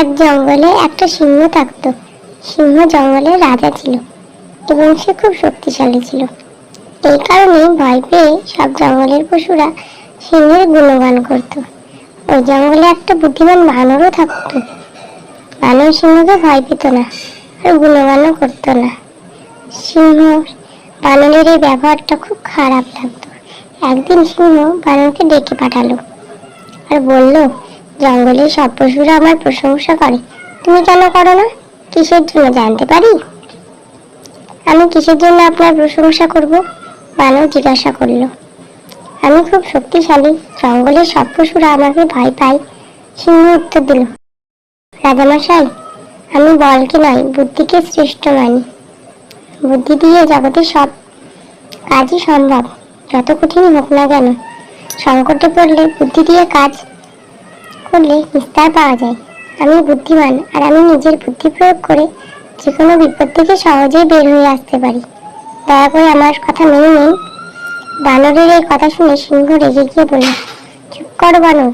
এক জঙ্গলে একটা সিংহ থাকতো। সিংহ জঙ্গলের রাজা ছিল এবং সে খুব শক্তিশালী ছিল। এই কারণে ভয় পেয়ে সব জঙ্গলের পশুরা সিংহের গুণগান করত। ওই জঙ্গলে একটা বুদ্ধিমান বানরও থাকতো। বানর সিংহকে ভয় পেত না আর গুণগানও করতো না। সিংহ বানরের এই ব্যবহারটা খুব খারাপ লাগতো। একদিন সিংহ বানরকে ডেকে পাঠালো আর বলল জঙ্গলের সব পশুরা আমার প্রশংসা করে। তুমি কেন করো না? কিসের জন্য জানতে পারি? আমি কিসের জন্য আপনার প্রশংসা করব? বানর জিজ্ঞাসা করল। আমি খুব শক্তিশালী। জঙ্গলের সব পশুরা আমাকে ভয় পায়। সিংহ উত্তর দিল, রাজামশাই, আমি বলকে নয়, বুদ্ধিকে শ্রেষ্ঠ মানি। বুদ্ধি দিয়ে জগতের সব কাজই সম্ভব। যত কঠিন হোক না কেন, সংকটে পড়লে বুদ্ধি দিয়ে কাজ করলে নিস্তার পাওয়া যায়। আমি বুদ্ধিমান আর আমি নিজের বুদ্ধি প্রয়োগ করে যে কোনো বিপদ থেকে সহজেই বের হয়ে আসতে পারি। দয়া করে আমার কথা মেনে নিন। বানরের এই কথা শুনে সিংহ রেগে গিয়ে বলল, চুপ করো বানর।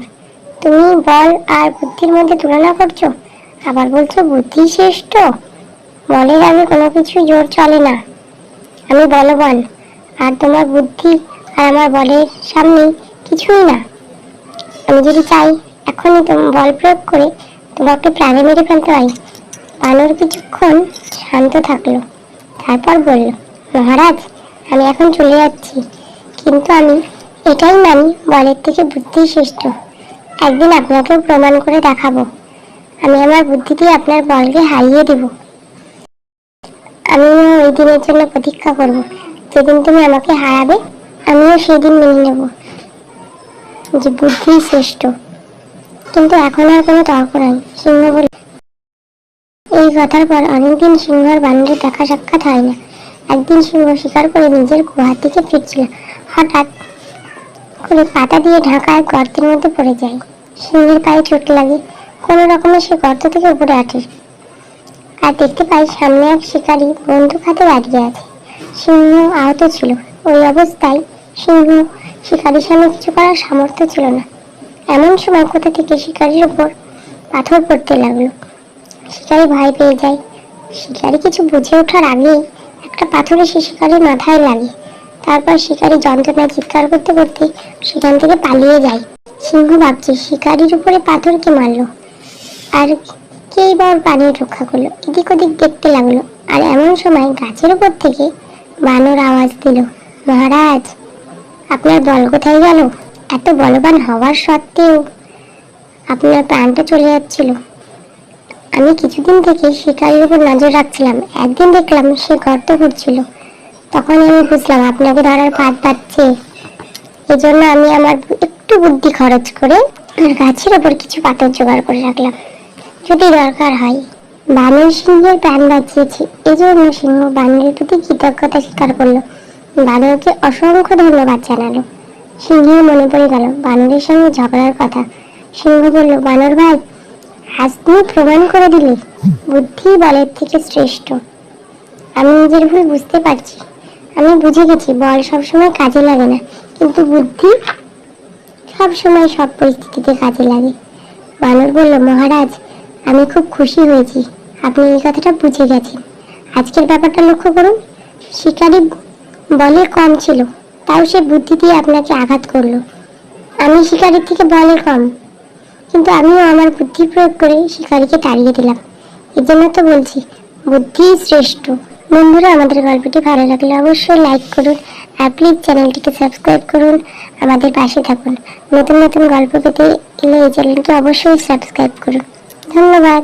তুমি বল আর বুদ্ধির মধ্যে তুলনা করছ? আবার বলছো বুদ্ধি শ্রেষ্ঠ? বলের আগে কোনো কিছু জোর চলে না। আমি বলবান, আর তোমার বুদ্ধি আর আমার বলের সামনে কিছুই না। আমি যদি চাই এখনই তুমি বল প্রয়োগ করে, তোমাকে প্রাণে মেরে ফেলতে পারি বানর কিছুক্ষণ শান্ত থাকল, তারপর বলল, মহারাজ, আমি এখন চলে যাচ্ছি। কিন্তু আমি এটাই মানি, বলের থেকে বুদ্ধি শ্রেষ্ঠ। একদিন আপনাকেও প্রমাণ করে দেখাবো। আমি আমার বুদ্ধি দিয়ে আপনার বলকে হারিয়ে দেব। আমিও ওই দিনের জন্য প্রতীক্ষা করব। যেদিন তুমি আমাকে হারাবে, আমিও সেদিন মেনে নেব। যে বুদ্ধি শ্রেষ্ঠ। কিন্তু এখন আর কোনো তর্ক নাই সিংহ বলে। এই কথার পর অনেকদিন সিংহ আর বানরের দেখা সাক্ষাৎ হয় না। একদিন সিংহ শিকার করে নিজের গুহার দিকে ফিরছিল। হঠাৎ করে পাতা দিয়ে ঢাকা এক গর্তের মধ্যে পড়ে যায়। সিংহের পায়ে চোট লাগে, কোনো রকমে সে গর্ত থেকে উপরে আসে আর দেখতে পাই সামনে এক শিকারী বন্দুক হাতে দাঁড়িয়ে আছে। সিংহ আহত ছিল। ওই অবস্থায় সিংহ শিকারীর সামনে কিছু করার সামর্থ্য ছিল না। এমন সময় কোথা থেকে শিকারীর উপর পাথর পড়তে লাগল। শিকারী ভয় পেয়ে যায়। শিকারী কিছু বুঝে ওঠার আগেই একটা পাথরে সে শিকারীর মাথায় লাগে। তারপর শিকারী যন্ত্রণায় চিৎকার করতে করতে সেখান থেকে পালিয়ে যায়। সিংহ ভাবছে, শিকারীর উপরে পাথর কে মারলো? আর কেই বা ওর প্রাণীর রক্ষা করল? এদিক ওদিক দেখতে লাগল। আর এমন সময় গাছের উপর থেকে বানর আওয়াজ দিল, মহারাজ, আপনার বল কোথায় গেল? এত বলবান হওয়ার সত্ত্বেও আপনার প্রাণটা চলে যাচ্ছিল। আমি কিছুদিন থেকে শিকারির উপর নজর রাখছিলাম। একদিন দেখলাম সে গর্ত ঘুরছিল তখন আমি বুঝলাম আপনাকে ধরার পাত পাচ্ছে। এজন্য আমি আমার একটু বুদ্ধি খরচ করে আর গাছের ওপর কিছু পাথর জোগাড় করে রাখলাম। যদি দরকার হয়, বানর সিংহের প্রাণ বাঁচিয়েছি। এজন্য সিংহ বানরের প্রতি কৃতজ্ঞতা স্বীকার করল। বানরকে অসংখ্য ধন্যবাদ জানালো। সিংহের মনে পড়ে গেল, বানরের সঙ্গে ঝগড়ার কথা। সিংহ বলল, বানর ভাই, আজ তুমি প্রমাণ করে দিলে, বুদ্ধি বলের থেকে শ্রেষ্ঠ। আমি নিজের ভুল বুঝতে পারছি। আমি বুঝে গেছি, বল সবসময় কাজে লাগে না, কিন্তু বুদ্ধি সবসময় সব পরিস্থিতিতে কাজে লাগে। বানর বলল, মহারাজ, আমি খুব খুশি হয়েছি। আপনি এই কথাটা বুঝে গেছেন। আজকের ব্যাপারটা লক্ষ্য করুন, শিকারি বলে কম ছিল। তাও সে বুদ্ধি দিয়ে আপনাকে আঘাত করল। আমি শিকারির থেকে বলে কম, কিন্তু আমিও আমার বুদ্ধি প্রয়োগ করে শিকারিকে তাড়িয়ে দিলাম। এর জন্য তো বলছি, বুদ্ধি শ্রেষ্ঠ। বন্ধুরা, আমাদের গল্পটি ভালো লাগলে অবশ্যই লাইক করুন আর প্লিজ চ্যানেলটিকে সাবস্ক্রাইব করুন, আমাদের পাশে থাকুন। নতুন নতুন গল্প পেতে এলে এই চ্যানেলটি অবশ্যই সাবস্ক্রাইব করুন। ধন্যবাদ।